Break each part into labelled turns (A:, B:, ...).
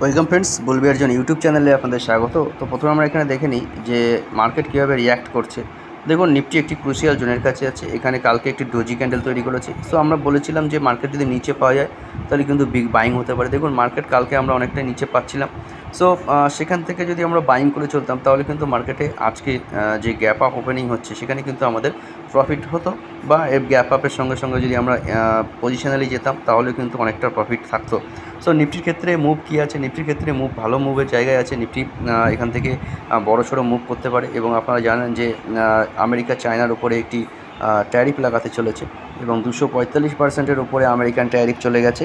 A: Welcome friends বলবি একজন YouTube চ্যানেলে আপনাদের স্বাগত। তো প্রথমে আমরা এখানে দেখে নিই যে মার্কেট কীভাবে রিয়্যাক্ট করছে। দেখুন, নিফটি একটি ক্রুশিয়াল জোনের কাছে আছে। এখানে কালকে একটি ডোজি ক্যান্ডেল তৈরি করেছে। সো আমরা বলেছিলাম যে মার্কেট যদি নিচে পাওয়া যায়, তাহলে কিন্তু বিগ বাইং হতে পারে। দেখুন মার্কেট কালকে আমরা অনেকটাই নিচে পাচ্ছিলাম। সো সেখান থেকে যদি আমরা বাইং করে চলতাম, তাহলে কিন্তু মার্কেটে আজকে যে গ্যাপ আপ ওপেনিং হচ্ছে, সেখানে কিন্তু আমাদের প্রফিট হতো বা এর গ্যাপ আপের সঙ্গে সঙ্গে যদি আমরা পজিশনালি যেতাম, তাহলে কিন্তু অনেকটা প্রফিট থাকতো। সো নিফটির ক্ষেত্রে মুভ কী আছে? নিফটির ক্ষেত্রে মুভ ভালো মুভের জায়গায় আছে। নিফটি এখান থেকে বড় সড়ো মুভ করতে পারে এবং আপনারা জানেন যে আমেরিকা চায়নার উপরে একটি ট্যারিফ লাগাতে চলেছে। এবং দুশো পঁয়তাল্লিশ পার্সেন্টের উপরে আমেরিকান ট্যারিফ চলে গেছে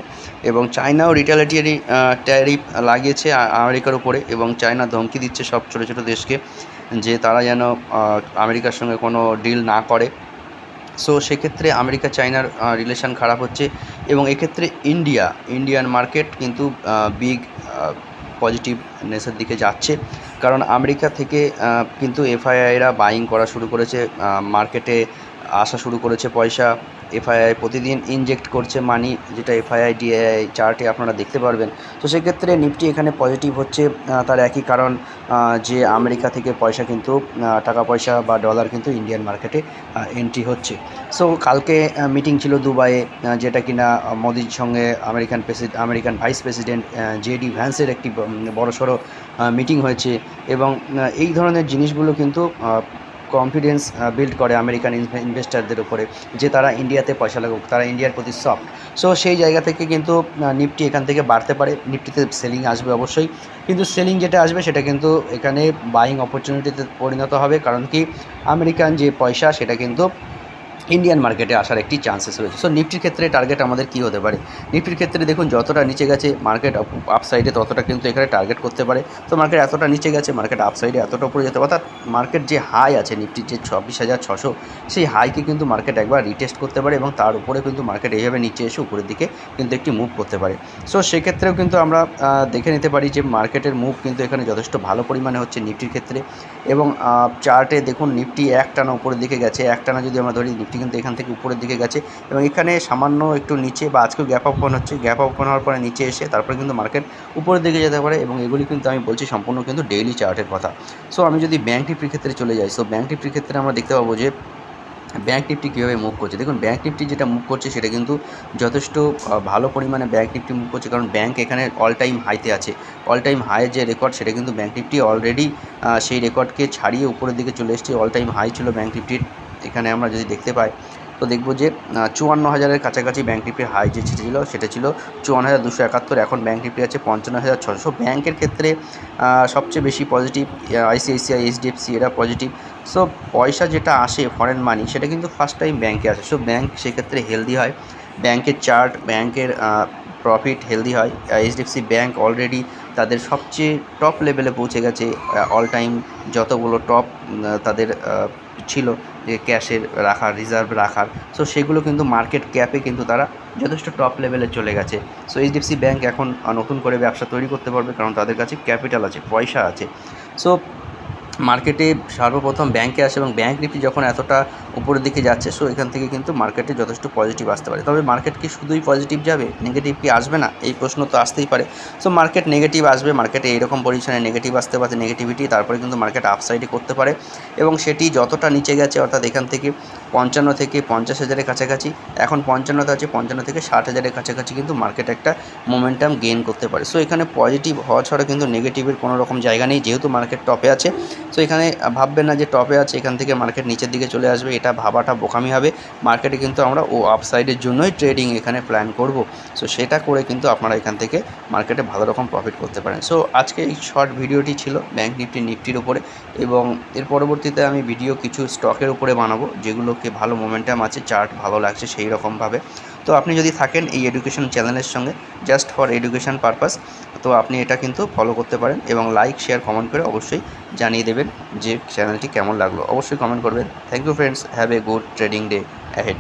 A: এবং চায়নাও রিটালিটারি ট্যারিফ লাগিয়েছে আমেরিকার উপরে এবং চায়না ধমকি দিচ্ছে সব ছোটো ছোটো দেশকে যে তারা যেন আমেরিকার সঙ্গে কোনো ডিল না করে। সো সেক্ষেত্রে আমেরিকা চায়নার রিলেশন খারাপ হচ্ছে এবং এক্ষেত্রে ইন্ডিয়া, ইন্ডিয়ান মার্কেট কিন্তু বিগ পজিটিভনেসের দিকে যাচ্ছে। কারণ আমেরিকা থেকে কিন্তু এফআইআইরা বাইং করা শুরু করেছে মার্কেটে আসা শুরু করেছে পয়সা। এফআইআই প্রতিদিন ইনজেক্ট করছে মানি যেটা এফআইআই ডিআই চার্টে আপনারা দেখতে পারবেন। তো সেক্ষেত্রে নিফটি এখানে পজিটিভ হচ্ছে তার একই কারণ যে আমেরিকা থেকে পয়সা কিন্তু টাকা পয়সা বা ডলার কিন্তু ইন্ডিয়ান মার্কেটে এন্ট্রি হচ্ছে। সো কালকে মিটিং ছিল দুবাইয়ে যেটা কিনা মোদির সঙ্গে American president American vice president JD ভ্যান্সের একটি বড় সড়ো মিটিং হয়েছে। এবং এই ধরনের জিনিসগুলো কিন্তু কনফিডেন্স বিল্ড করে আমেরিকান ইনভেস্টারদের উপরে যে তারা ইন্ডিয়াতে পয়সা লাগুক, তারা ইন্ডিয়ার প্রতি সফট সো সেই জায়গা থেকে কিন্তু নিফটি এখান থেকে বাড়তে পারে। নিফটিতে সেলিং আসবে অবশ্যই। কিন্তু সেলিং যেটা আসবে, সেটা কিন্তু এখানে বাইং অপরচুনিটিতে পরিণত হবে। কারণ কি আমেরিকান যে পয়সা, সেটা কিন্তু ইন্ডিয়ান মার্কেটে আসার একটি চান্সেস রয়েছে। সো নিফটির ক্ষেত্রে টার্গেট আমাদের কী হতে পারে? নিফটির ক্ষেত্রে দেখুন, যতটা নিচে গেছে মার্কেট আপ সাইডে ততটা কিন্তু এখানে টার্গেট করতে পারে। তো মার্কেট এতটা নিচে গেছে মার্কেট আপ সাইডে এতটা উপরে যেতে অর্থাৎ মার্কেট যে হাই আছে নিফটির যে ছাব্বিশ হাজার ছশো, সেই হাইকে কিন্তু মার্কেট একবার রিটেস্ট করতে পারে এবং তার উপরে কিন্তু মার্কেট এইভাবে নিচে এসে উপরের দিকে কিন্তু একটি মুভ করতে পারে। সো সেক্ষেত্রেও কিন্তু আমরা দেখে নিতে পারি যে মার্কেটের মুভ কিন্তু এখানে যথেষ্ট ভালো পরিমাণে হচ্ছে নিফটির ক্ষেত্রে। এবং চার্টে দেখুন নিফটি এক টানা উপরের দিকে গেছে। এক টানা যদি আমরা ধরি নিফটি কিন্তু এখান থেকে উপরের দিকে গেছে এবং এখানে সামান্য একটু নিচে বা আজকেও গ্যাপ ওপেন হচ্ছে। গ্যাপ ওপেন হওয়ার পরে নিচে এসে তারপরে কিন্তু মার্কেট উপরের দিকে যেতে পারে এবং এগুলি কিন্তু আমি বলছি সম্পূর্ণ কিন্তু ডেইলি চার্টের কথা। সো আমি যদি ব্যাঙ্ক নিফটির ক্ষেত্রে চলে যাই সো ব্যাঙ্ক নিফটির ক্ষেত্রে আমরা দেখতে পাবো যে ব্যাঙ্ক নিফটি কীভাবে মুভ করছে। দেখুন ব্যাঙ্ক নিফটি যেটা মুভ করছে সেটা কিন্তু যথেষ্ট ভালো পরিমাণে ব্যাঙ্ক নিফটি মুভ করছে। কারণ ব্যাঙ্ক এখানে অল টাইম হাইতে আছে। অল টাইম হাইয়ের যে রেকর্ড সেটা কিন্তু ব্যাঙ্ক নিফটি অলরেডি সেই রেকর্ডকে ছাড়িয়ে উপরের দিকে চলে এসেছে। অল টাইম হাই ছিল ব্যাঙ্ক নিফটির এখানে আমরা যদি দেখতে পাই, তো দেখব যে চুয়ান্ন হাজারের কাছাকাছি ব্যাঙ্ক নিফটির হাই যে ছিল, সেটা ছিল চুয়ান্ন হাজার দুশো একাত্তর। এখন ব্যাঙ্ক নিফটি আছে পঞ্চান্ন হাজার ছশো। ব্যাঙ্কের ক্ষেত্রে সবচেয়ে বেশি পজিটিভ আইসিআইসিআই এইচডিএফসি এরা পজিটিভ সো পয়সা যেটা আসে ফরেন মানি সেটা কিন্তু ফার্স্ট টাইম ব্যাঙ্কে আসে। সো ব্যাঙ্ক সেক্ষেত্রে হেলদি হয়। ব্যাঙ্কের চার্ট ব্যাঙ্কের প্রফিট হেলদি হয়। এইচডিএফসি ব্যাঙ্ক অলরেডি তাদের সবচেয়ে টপ লেভেলে পৌঁছে গেছে অল টাইম যতগুলো টপ তাদের ছিল যে ক্যাশের রাখার, রিজার্ভ রাখার। সো সেগুলো কিন্তু মার্কেট ক্যাপে কিন্তু তারা যথেষ্ট টপ লেভেলে চলে গেছে। সো এইচডিএফসি ব্যাঙ্ক এখন নতুন করে ব্যবসা তৈরি করতে পারবে কারণ তাদের কাছে ক্যাপিটাল আছে, পয়সা আছে। সো মার্কেটে সর্বপ্রথম ব্যাংকে আসে এবং ব্যাংক নিফটি যখন এতটা উপরের দিকে যাচ্ছে সো এখান থেকে কিন্তু মার্কেটে যথেষ্ট পজিটিভ আসতে পারে। তবে মার্কেট কি শুধুই পজিটিভ যাবে? নেগেটিভ কি আসবে না? এই প্রশ্ন তো আসতেই পারে। সো মার্কেট নেগেটিভ আসবে, মার্কেটে এইরকম পজিশনে নেগেটিভ আসতে পারে নেগেটিভিটি তারপরে কিন্তু মার্কেট আপসাইডে করতে পারে এবং সেটি যতটা নিচে গেছে, অর্থাৎ এখান থেকে পঞ্চান্ন থেকে পঞ্চাশ হাজারের কাছাকাছি, এখন পঞ্চান্নতে আছে, পঞ্চান্ন থেকে ষাট হাজারের কাছাকাছি কিন্তু মার্কেট একটা মোমেন্টাম গেইন করতে পারে। সো এখানে পজিটিভ হওয়া ছাড়া কিন্তু নেগেটিভের কোনো রকম জায়গা নেই, যেহেতু মার্কেট টপে আছে সো এখানে ভাববেন না যে টপে আছে, এখান থেকে মার্কেট নিচের দিকে চলে আসবে, এটা ভাবাটা বোকামি হবে। মার্কেটে কিন্তু আমরা ও আপসাইডের জন্যই ট্রেডিং এখানে প্ল্যান করব। সো সেটা করে কিন্তু আপনারা এখান থেকে মার্কেটে ভালো রকম প্রফিট করতে পারেন। সো আজকে এই শর্ট ভিডিওটি ছিল ব্যাঙ্ক নিফটি নিফটির উপরে এবং এর পরবর্তীতে আমি ভিডিও কিছু স্টকের উপরে বানাবো, যেগুলোকে ভালো মোমেন্টাম আছে চার্ট ভালো লাগছে সেই রকমভাবে তো আপনি যদি থাকেন এই এডুকেশন চ্যানেলের সঙ্গে জাস্ট ফর এডুকেশন পারপাস তো আপনি এটা কিন্তু ফলো করতে পারেন এবং লাইক শেয়ার কমেন্ট করে অবশ্যই জানিয়ে দেবেন যে চ্যানেলটি কেমন লাগল। অবশ্যই কমেন্ট করবেন। Thank you friends have a good trading day ahead